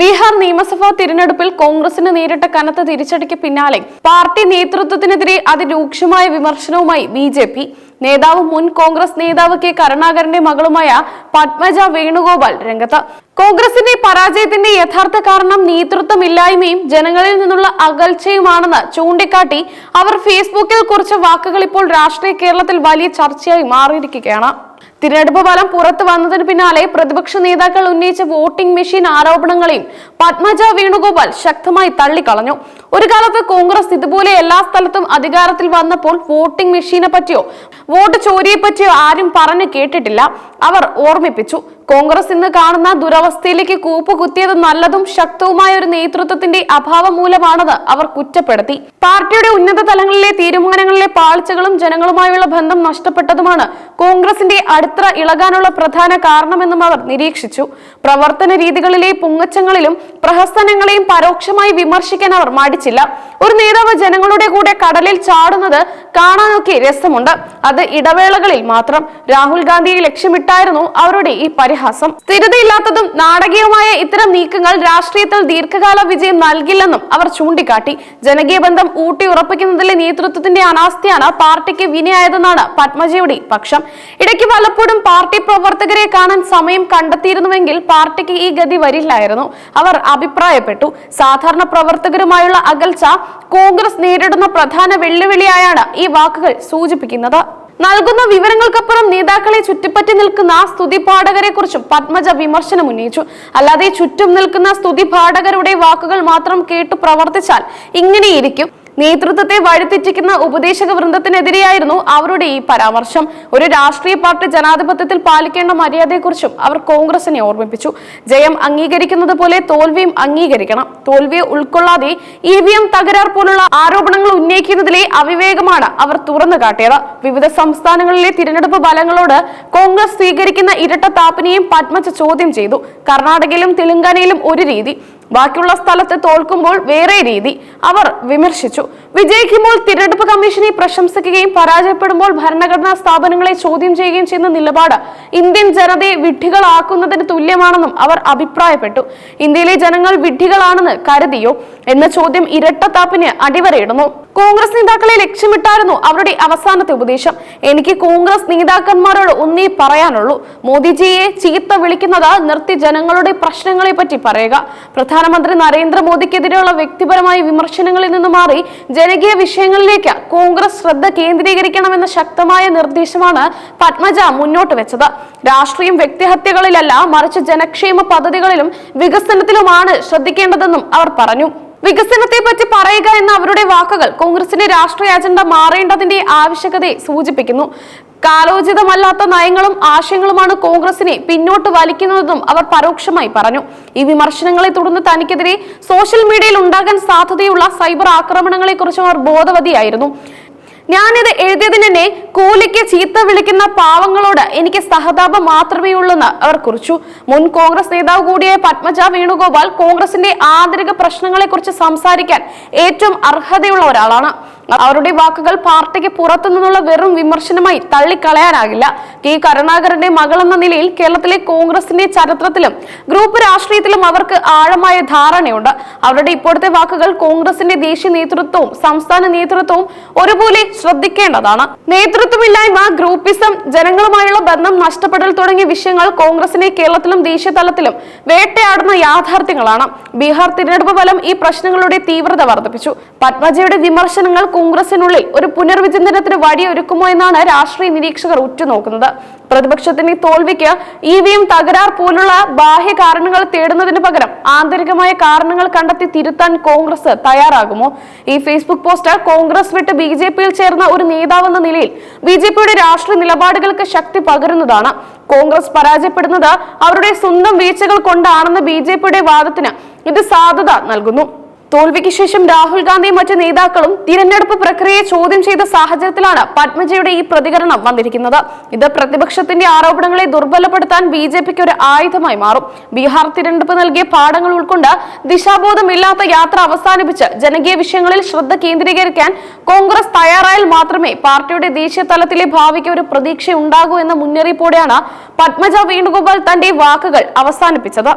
ബീഹാർ നിയമസഭാ തിരഞ്ഞെടുപ്പിൽ കോൺഗ്രസിന് നേരിട്ട കനത്ത തിരിച്ചടിക്ക് പിന്നാലെ പാർട്ടി നേതൃത്വത്തിനെതിരെ അതിരൂക്ഷമായ വിമർശനവുമായി ബി ജെ പി. നേതാവ് മുൻ കോൺഗ്രസ് നേതാവ് കെ കരുണാകരന്റെ മകളുമായ പത്മജ വേണുഗോപാൽ രംഗത്ത്. കോൺഗ്രസിന്റെ പരാജയത്തിന്റെ യഥാർത്ഥ കാരണം നേതൃത്വമില്ലായ്മയും ജനങ്ങളിൽ നിന്നുള്ള അകൽച്ചയുമാണെന്ന് ചൂണ്ടിക്കാട്ടി അവർ ഫേസ്ബുക്കിൽ കുറിച്ച വാക്കുകൾ ഇപ്പോൾ രാഷ്ട്രീയ കേരളത്തിൽ വലിയ ചർച്ചയായി മാറിയിരിക്കുകയാണ്. തിരഞ്ഞെടുപ്പ് ഫലം പുറത്തു വന്നതിന് പിന്നാലെ പ്രതിപക്ഷ നേതാക്കൾ ഉന്നയിച്ച വോട്ടിംഗ് മെഷീൻ ആരോപണങ്ങളെയും പത്മജ വേണുഗോപാൽ ശക്തമായി തള്ളിക്കളഞ്ഞു. ഒരു കാലത്ത് കോൺഗ്രസ് ഇതുപോലെ എല്ലാ സ്ഥലത്തും അധികാരത്തിൽ വന്നപ്പോൾ വോട്ടിംഗ് മെഷീനെ പറ്റിയോ വോട്ട് ചോരിയെ പറ്റിയോ ആരും പറഞ്ഞു കേട്ടിട്ടില്ല. അവർ ഓർമ്മിപ്പിച്ചു. കോൺഗ്രസ് ഇന്ന് കാണുന്ന ദുരവസ്ഥയിലേക്ക് കൂപ്പുകുത്തിയത് നല്ലതും ശക്തവുമായ ഒരു നേതൃത്വത്തിന്റെ അഭാവം മൂലമാണെന്ന് അവർ കുറ്റപ്പെടുത്തി. പാർട്ടിയുടെ ഉന്നത തലങ്ങളിലെ തീരുമാനങ്ങളിലെ പാളിച്ചകളും ജനങ്ങളുമായുള്ള ബന്ധം നഷ്ടപ്പെട്ടതുമാണ് കോൺഗ്രസിന്റെ അടിത്തറ ഇളകാനുള്ള പ്രധാന കാരണമെന്നും അവർ നിരീക്ഷിച്ചു. പ്രവർത്തന രീതികളിലെ പുങ്ങച്ചങ്ങളിലും പ്രഹസനങ്ങളെയും പരോക്ഷമായി വിമർശിക്കാൻ അവർ മടിച്ചില്ല. ഒരു നേതാവ് ജനങ്ങളുടെ കൂടെ കടലിൽ ചാടുന്നത് കാണാനൊക്കെ രസമുണ്ട്. അത് ഇടവേളകളിൽ മാത്രം. രാഹുൽ ഗാന്ധിയെ ലക്ഷ്യമിട്ടായിരുന്നു അവരുടെ ഈ പരിഹാസം സ്ഥിരതയില്ലാത്തതും നാടകീയവുമായ ഇത്തരം നീക്കങ്ങൾ രാഷ്ട്രീയത്തിൽ ദീർഘകാല വിജയം നൽകില്ലെന്നും അവർ ചൂണ്ടിക്കാട്ടി. ജനകീയ ബന്ധം ഊട്ടി ഉറപ്പിക്കുന്നതിലെ നേതൃത്വത്തിന്റെ അനാസ്ഥയാണ് പാർട്ടിക്ക് വിനയായതെന്നാണ് പത്മജയുടെ പക്ഷം. ഇടയ്ക്ക് പലപ്പോഴും പാർട്ടി പ്രവർത്തകരെ കാണാൻ സമയം കണ്ടെത്തിയിരുന്നുവെങ്കിൽ പാർട്ടിക്ക് ഈ ഗതി വരില്ലായിരുന്നു. അവർ അഭിപ്രായപ്പെട്ടു. സാധാരണ പ്രവർത്തകരുമായുള്ള അകൽച്ച കോൺഗ്രസ് നേരിടുന്ന പ്രധാന വെല്ലുവിളിയായാണ് ഈ വാക്കുകൾ സൂചിപ്പിക്കുന്നത്. നൽകുന്ന വിവരങ്ങൾക്കപ്പുറം നേതാക്കളെ ചുറ്റിപ്പറ്റി നിൽക്കുന്ന സ്തുതി പാഠകരെ കുറിച്ചും പത്മജ വിമർശനം ഉന്നയിച്ചു. അല്ലാതെ ചുറ്റും നിൽക്കുന്ന സ്തുതി പാഠകരുടെ വാക്കുകൾ മാത്രം കേട്ടു പ്രവർത്തിച്ചാൽ ഇങ്ങനെയിരിക്കും. നേതൃത്വത്തെ വഴിതെറ്റിക്കുന്ന ഉപദേശക വൃന്ദത്തിനെതിരെയായിരുന്നു അവരുടെ ഈ പരാമർശം. ഒരു രാഷ്ട്രീയ പാർട്ടി ജനാധിപത്യത്തിൽ പാലിക്കേണ്ട മര്യാദയെക്കുറിച്ചും അവർ കോൺഗ്രസിനെ ഓർമ്മിപ്പിച്ചു. ജയം അംഗീകരിക്കുന്നത് പോലെ തോൽവിയും അംഗീകരിക്കണം. തോൽവിയെ ഉൾക്കൊള്ളാതെ ഇ വി എം തകരാർ പോലുള്ള ആരോപണങ്ങൾ ഉന്നയിക്കുന്നതിലെ അവിവേകമാണ് അവർ തുറന്നു കാട്ടിയത്. വിവിധ സംസ്ഥാനങ്ങളിലെ തിരഞ്ഞെടുപ്പ് ഫലങ്ങളോട് കോൺഗ്രസ് സ്വീകരിക്കുന്ന ഇരട്ട ഇരട്ടത്താപ്പിനെയും പത്മജ ചോദ്യം ചെയ്തു. കർണാടകയിലും തെലങ്കാനയിലും ഒരു രീതി. ബാക്കിയുള്ള സ്ഥലത്ത് തോൽക്കുമ്പോൾ വേറെ രീതി. അവർ വിമർശിച്ചു. വിജയിക്കുമ്പോൾ തിരഞ്ഞെടുപ്പ് കമ്മീഷനെ പ്രശംസിക്കുകയും പരാജയപ്പെടുമ്പോൾ ഭരണഘടനാ സ്ഥാപനങ്ങളെ ചോദ്യം ചെയ്യുകയും ചെയ്യുന്ന നിലപാട് ഇന്ത്യൻ ജനതയെ വിഡ്ഢികളാക്കുന്നതിന് തുല്യമാണെന്നും അവർ അഭിപ്രായപ്പെട്ടു. ഇന്ത്യയിലെ ജനങ്ങൾ വിഡ്ഢികളാണെന്ന് കരുതിയോ? എന്ന ചോദ്യം ഇരട്ടത്താപ്പിന് അടിവരയിടുന്നു. കോൺഗ്രസ് നേതാക്കളെ ലക്ഷ്യമിട്ടായിരുന്നു അവരുടെ അവസാനത്തെ ഉപദേശം. എനിക്ക് കോൺഗ്രസ് നേതാക്കന്മാരോട് ഒന്നേ പറയാനുള്ളൂ. മോദിജിയെ ചീത്ത വിളിക്കുന്നത് നിർത്തി ജനങ്ങളുടെ പ്രശ്നങ്ങളെ പറ്റി പറയുക. പ്രധാനമന്ത്രി നരേന്ദ്രമോദിക്കെതിരെയുള്ള വ്യക്തിപരമായ വിമർശനങ്ങളിൽ നിന്ന് മാറി ജനകീയ വിഷയങ്ങളിലേക്ക് കോൺഗ്രസ് ശ്രദ്ധ കേന്ദ്രീകരിക്കണമെന്ന ശക്തമായ നിർദ്ദേശമാണ് പത്മജ മുന്നോട്ട് വെച്ചത്. രാഷ്ട്രീയം വ്യക്തിഹത്യകളിലല്ല മറിച്ച് ജനക്ഷേമ പദ്ധതികളിലും വികസനത്തിലുമാണ് ശ്രദ്ധിക്കേണ്ടതെന്നും അവർ പറഞ്ഞു. വികസനത്തെ പറ്റി പറയുക എന്ന അവരുടെ വാക്കുകൾ കോൺഗ്രസിന്റെ രാഷ്ട്രീയ അജണ്ട മാറേണ്ടതിന്റെ ആവശ്യകതയെ സൂചിപ്പിക്കുന്നു. കാലോചിതമല്ലാത്ത നയങ്ങളും ആശയങ്ങളുമാണ് കോൺഗ്രസിനെ പിന്നോട്ട് വലിക്കുന്നതെന്നും അവർ പരോക്ഷമായി പറഞ്ഞു. ഈ വിമർശനങ്ങളെ തുടർന്ന് തനിക്കെതിരെ സോഷ്യൽ മീഡിയയിൽ ഉണ്ടാകാൻ സാധ്യതയുള്ള സൈബർ ആക്രമണങ്ങളെക്കുറിച്ച് അവർ ബോധവതിയായിരുന്നു. ഞാനിത് എഴുതിയതിനെ കൂലിക്ക് ചീത്ത വിളിക്കുന്ന പാവങ്ങളോട് എനിക്ക് സഹതാപം മാത്രമേ ഉള്ളൂന്ന് അവർ കുറിച്ചു. മുൻ കോൺഗ്രസ് നേതാവ് കൂടിയായ പത്മജ വേണുഗോപാൽ കോൺഗ്രസിന്റെ ആന്തരിക പ്രശ്നങ്ങളെ കുറിച്ച് സംസാരിക്കാൻ ഏറ്റവും അർഹതയുള്ള ഒരാളാണ്. അവരുടെ വാക്കുകൾ പാർട്ടിക്ക് പുറത്തു നിന്നുള്ള വെറും വിമർശനമായി തള്ളിക്കളയാനാകില്ല. കെ കരുണാകരന്റെ മകളെന്ന നിലയിൽ കേരളത്തിലെ കോൺഗ്രസിന്റെ ചരിത്രത്തിലും ഗ്രൂപ്പ് രാഷ്ട്രീയത്തിലും അവർക്ക് ആഴമായ ധാരണയുണ്ട്. അവരുടെ ഇപ്പോഴത്തെ വാക്കുകൾ കോൺഗ്രസിന്റെ ദേശീയ നേതൃത്വവും സംസ്ഥാന നേതൃത്വവും ഒരുപോലെ ശ്രദ്ധിക്കേണ്ടതാണ്. നേതൃത്വമില്ലായ്മ ഗ്രൂപ്പിസം ജനങ്ങളുമായുള്ള ബന്ധം നഷ്ടപ്പെടൽ തുടങ്ങിയ വിഷയങ്ങൾ കോൺഗ്രസിനെ കേരളത്തിലും ദേശീയ തലത്തിലും വേട്ടയാടുന്ന യാഥാർത്ഥ്യങ്ങളാണ്. ബീഹാർ തിരഞ്ഞെടുപ്പ് ഫലം ഈ പ്രശ്നങ്ങളുടെ തീവ്രത വർദ്ധിപ്പിച്ചു. പത്മജയുടെ വിമർശനങ്ങൾ കോൺഗ്രസിനുള്ളിൽ ഒരു പുനർവിചിന്തനത്തിന് വഴിയൊരുക്കുമോ എന്നാണ് രാഷ്ട്രീയ നിരീക്ഷകർ ഉറ്റുനോക്കുന്നത്. പ്രതിപക്ഷത്തിന്റെ തോൽവിക്ക് ഇ വി എം തകരാർ പോലുള്ള ബാഹ്യ കാരണങ്ങൾ തേടുന്നതിന് പകരം ആന്തരികമായ കാരണങ്ങൾ കണ്ടെത്തി തിരുത്താൻ കോൺഗ്രസ് തയ്യാറാകുമോ? ഈ ഫേസ്ബുക്ക് പോസ്റ്റ് കോൺഗ്രസ് വിട്ട് ബി ജെ പിയിൽ ചേർന്ന ഒരു നേതാവെന്ന നിലയിൽ ബി ജെ പിയുടെ രാഷ്ട്രീയ നിലപാടുകൾക്ക് ശക്തി പകരുന്നതാണ്. കോൺഗ്രസ് പരാജയപ്പെടുന്നത് അവരുടെ സ്വന്തം വീഴ്ചകൾ കൊണ്ടാണെന്ന ബി ജെ പിയുടെ വാദത്തിന് ഇത് സാധ്യത നൽകുന്നു. തോൽവിക്ക് ശേഷം രാഹുൽ ഗാന്ധിയും മറ്റ് നേതാക്കളും തിരഞ്ഞെടുപ്പ് പ്രക്രിയയെ ചോദ്യം ചെയ്ത സാഹചര്യത്തിലാണ് പത്മജയുടെ ഈ പ്രതികരണം വന്നിരിക്കുന്നത്. ഇത് പ്രതിപക്ഷത്തിന്റെ ആരോപണങ്ങളെ ദുർബലപ്പെടുത്താൻ ബി ജെ പിക്ക് ഒരു ആയുധമായി മാറും. ബീഹാർ തിരഞ്ഞെടുപ്പ് നൽകിയ പാഠങ്ങൾ ഉൾക്കൊണ്ട് ദിശാബോധമില്ലാത്ത യാത്ര അവസാനിപ്പിച്ച് ജനകീയ വിഷയങ്ങളിൽ ശ്രദ്ധ കേന്ദ്രീകരിക്കാൻ കോൺഗ്രസ് തയ്യാറായാൽ മാത്രമേ പാർട്ടിയുടെ ദേശീയ തലത്തിലെ ഭാവിക്ക് ഒരു പ്രതീക്ഷയുണ്ടാകൂ എന്ന മുന്നറിയിപ്പോടെയാണ് പത്മജ വേണുഗോപാൽ തന്റെ വാക്കുകൾ അവസാനിപ്പിച്ചത്.